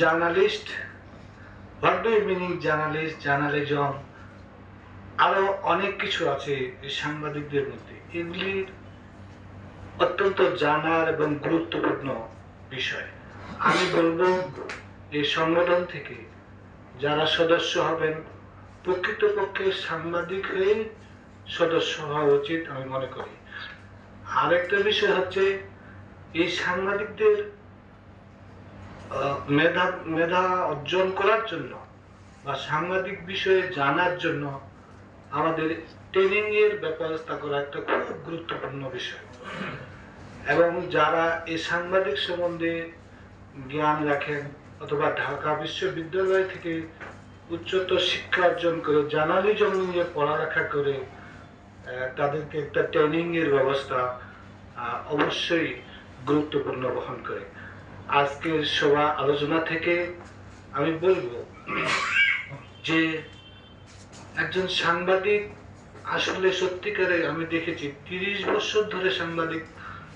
Journalist, what do meaning journalist, journalism? আরও অনেক কিছু আছে সাংবাদিকদের মধ্যে। এগুলির অত্যন্ত জানার এবং গুরুত্বপূর্ণ বিষয়। আমি বলব এই সংগঠন থেকে যারা সদস্য হবেন, প্রকৃতপক্ষে সাংবাদিক হয়ে সদস্য হওয়া উচিত আমি মনে করি। আরেকটা বিষয় হচ্ছে, এই সাংবাদিকদের মেধা মেধা অর্জন করার জন্য বা সাংবাদিক বিষয়ে জানার জন্য আমাদের ট্রেনিং এর ব্যবস্থা করা একটা খুব গুরুত্বপূর্ণ বিষয়। এবং যারা এই সাংবাদিক সম্বন্ধে জ্ঞান রাখেন অথবা ঢাকা বিশ্ববিদ্যালয় থেকে উচ্চতর শিক্ষা অর্জন করে জার্নালিজম নিয়ে পড়ালেখা করে তাদেরকে একটা ট্রেনিং এর ব্যবস্থা অবশ্যই গুরুত্বপূর্ণ বহন করে। আজকের সভা আলোচনা থেকে আমি বলব যে একজন সাংবাদিক আসলে সত্যিকারে আমি দেখেছি তিরিশ বছর ধরে সাংবাদিক,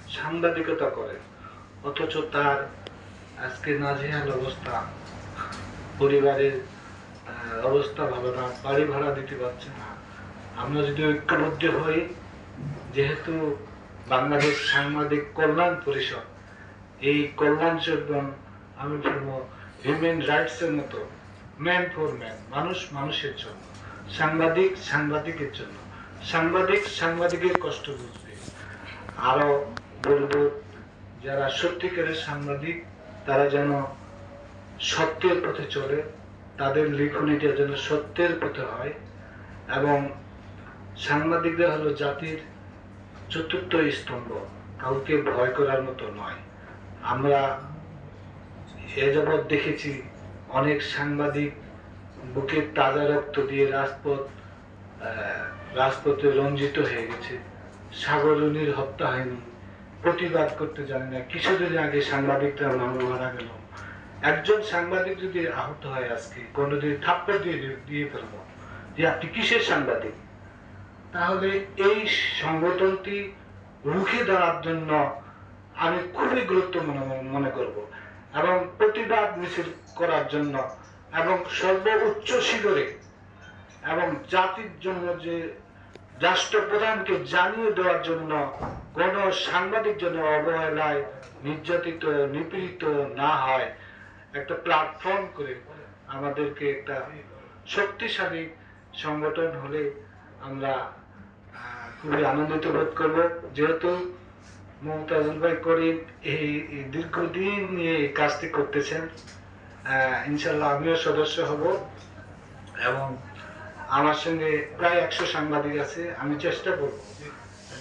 সাংবাদিকতা করে। অথচ তার আজকে নাজেহাল অবস্থা, পরিবারের অবস্থা ভালো না, বাড়ি ভাড়া দিতে পারছে না। আমরা যদি ঐক্যবদ্ধ হই, যেহেতু বাংলাদেশ সাংবাদিক কল্যাণ পরিষদ এই কল্যাণ যোগদান আমি বলব হিউম্যান রাইটস এর মতো ম্যান ফর ম্যান মানুষ মানুষের জন্য, সাংবাদিক সাংবাদিকের জন্য, সাংবাদিক সাংবাদিকের কষ্ট বুঝবে আরও বলব, যারা সত্যিকারের সাংবাদিক, তারা যেন সত্যের পথে চলে, তাদের লিখনিটা যেন সত্যের পথে হয়, এবং সাংবাদিকরা হলো জাতির চতুর্থ স্তম্ভ, কাউকে ভয় করার মতো নয়। আমরা এ যাবৎ দেখেছি অনেক সাংবাদিক বুকের তাজা রক্ত দিয়ে রাজপথ রাজপথে রঞ্জিত হয়ে গেছে। সাগরণীর হত্যা হয়নি, প্রতিবাদ করতে জানে না। কিছুদিন আগে সাংবাদিকরা মারা গেল। একজন সাংবাদিক যদি আহত হয় আজকে, কোনোদিন থাপ্পড় দিয়ে দিয়ে ফেলব যে আপনি কিসের সাংবাদিক? তাহলে এই সংগঠনটি রুখে দাঁড়ার জন্য আমি খুবই গুরুত্ব মনে করব। এবং প্রতিবাদ মিছিল করার জন্য এবং সর্বোচ্চ শিখরে এবং জাতির জন্য যে রাষ্ট্রপ্রধানকে জানিয়ে দেওয়ার জন্য কোন সাংবাদিক যেন অবহেলায় নির্যাতিত, নিপীড়িত না হয়, একটা প্ল্যাটফর্ম করে আমাদেরকে একটা শক্তিশালী সংগঠন হলে আমরা খুবই আনন্দিত বোধ করব। যেহেতু মমতাজুল ভাই করিম এই দীর্ঘদিন এই কাজটি করতেছেন। ইনশাল্লাহ আমিও সদস্য হব এবং আমার সঙ্গে প্রায় একশো সাংবাদিক আছে। আমি চেষ্টা করব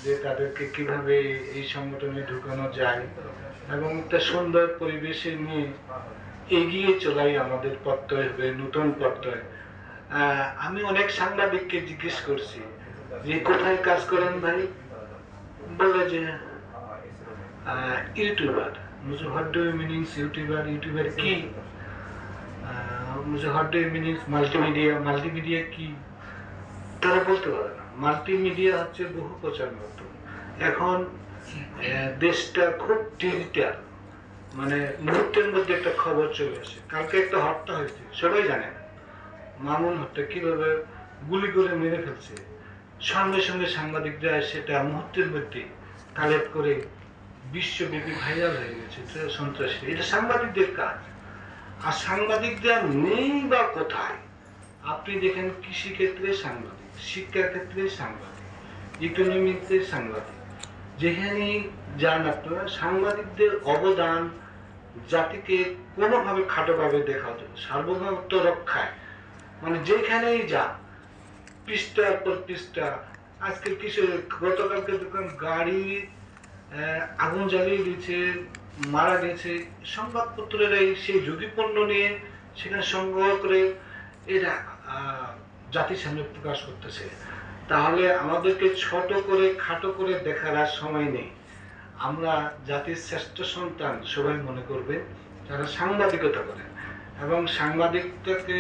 যে তাদেরকে কীভাবে এই সংগঠনে ঢুকানো যায় এবং একটা সুন্দর পরিবেশে নিয়ে এগিয়ে চলাই আমাদের প্রত্যয় হবে, নতুন প্রত্যয়। আমি অনেক সাংবাদিককে জিজ্ঞেস করছি যে, কোথায় কাজ করেন ভাই? বলে যে ইউটিউবার। মুঝে what do meanings YouTuber YouTuber কি? মুঝে what do meanings multimedia multimedia কি? তারা বলতে পারে না। মাল্টিমিডিয়া হচ্ছে বহু প্রচার মাধ্যম। এখন দেশটা খুব ডিজিটাল মানে মুহূর্তের মধ্যে একটা খবর চলে আসে। কালকে একটা হত্যা হয়েছে সবাই জানে মামুন হত্যা কীভাবে গুলি করে মেরে ফেলছে? সঙ্গে সঙ্গে সাংবাদিকরা সেটা মুহূর্তের মধ্যে কালেক্ট করে বিশ্বব্যাপী ভাইরাল হয়ে গেছে সন্ত্রাসী এটা সাংবাদিকদের কাজ। আর সাংবাদিকদের নেই বা কোথায়? আপনি দেখেন কৃষি ক্ষেত্রে সাংবাদিক শিক্ষা ক্ষেত্রে সাংবাদিক ইকোনমিতে সাংবাদিক। যেখানেই যান আপনারা, সাংবাদিকদের অবদান জাতিকে কোনোভাবে খাটোভাবে দেখা হতো সার্বভৌমত্ব রক্ষায়। মানে যেখানেই যান পৃষ্ঠার পর পৃষ্ঠা আজকে কিছু গতকালকে দেখলাম গাড়ি আগুন জ্বালিয়ে দিয়েছে মারা গেছে। সংবাদপত্রের সেই ঝুঁকিপূর্ণ নিয়ে সেখানে সংগ্রহ করে আহ, জাতির সামনে প্রকাশ করতেছে। তাহলে আমাদেরকে ছোট করে খাটো করে দেখার আর সময় নেই। আমরা জাতির শ্রেষ্ঠ সন্তান সবাই মনে করবে যারা সাংবাদিকতা করেন এবং সাংবাদিকতাকে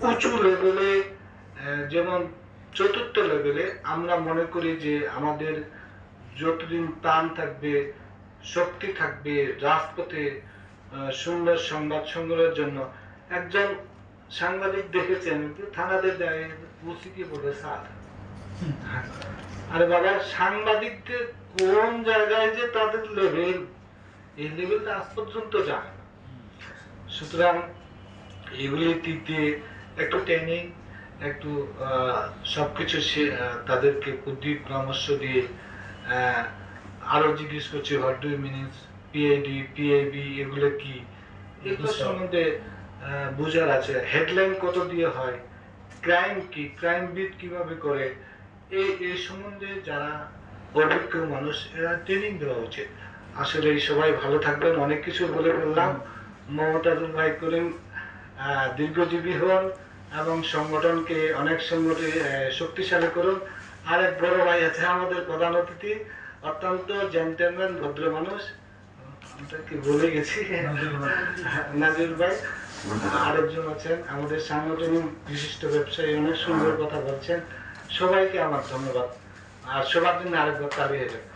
উঁচু লেভেলে যেমন চতুর্থ লেভেলে আমরা মনে করি যে আমাদের যতদিন প্রাণ থাকবে, শক্তি থাকবে, রাজপথে সুন্দর সংবাদ সংগ্রহের জন্য। একজন সাংবাদিক দেখেছেন থানাতে যায়, ওসিকে বলে, স্যার, আরে বাবা, সাংবাদিকদের কোন জায়গায় যে তাদের লেভেল এই লেভেলটা আজ পর্যন্ত জানে না। সুতরাং এগুলিতে একটু ট্রেনিং একটু সবকিছু সে তাদেরকে বুদ্ধি পরামর্শ দিয়ে আহ, আরও জিজ্ঞেস করছি what do meanings PID PIB এগুলো কি? এগুলো সম্বন্ধে বোঝার আছে। হেডলাইন কত দিয়ে হয়? ক্রাইম কি? ক্রাইম বিট কীভাবে করে? এই এই সম্বন্ধে যারা অভিজ্ঞ মানুষ এরা ট্রেনিং দেওয়া উচিত। আসলে এই সবাই ভালো থাকবেন অনেক কিছু বলে বললাম মমতাজুল ভাই করিম আহ, দীর্ঘজীবী হন এবং সংগঠনকে অনেক সংগঠনে শক্তিশালী করুন। আর এক বড় ভাই আছে আমাদের প্রধান অতিথি অত্যন্ত জেন্টেলম্যান ভদ্র মানুষ। কি বলে গেছি? নাজির ভাই। আরেকজন আছেন আমাদের সাংগঠনিক বিশিষ্ট ব্যবসায়ী অনেক সুন্দর কথা বলছেন। সবাইকে আমার ধন্যবাদ। আর সবার জন্য আরেকবার তাড়িয়ে যাবে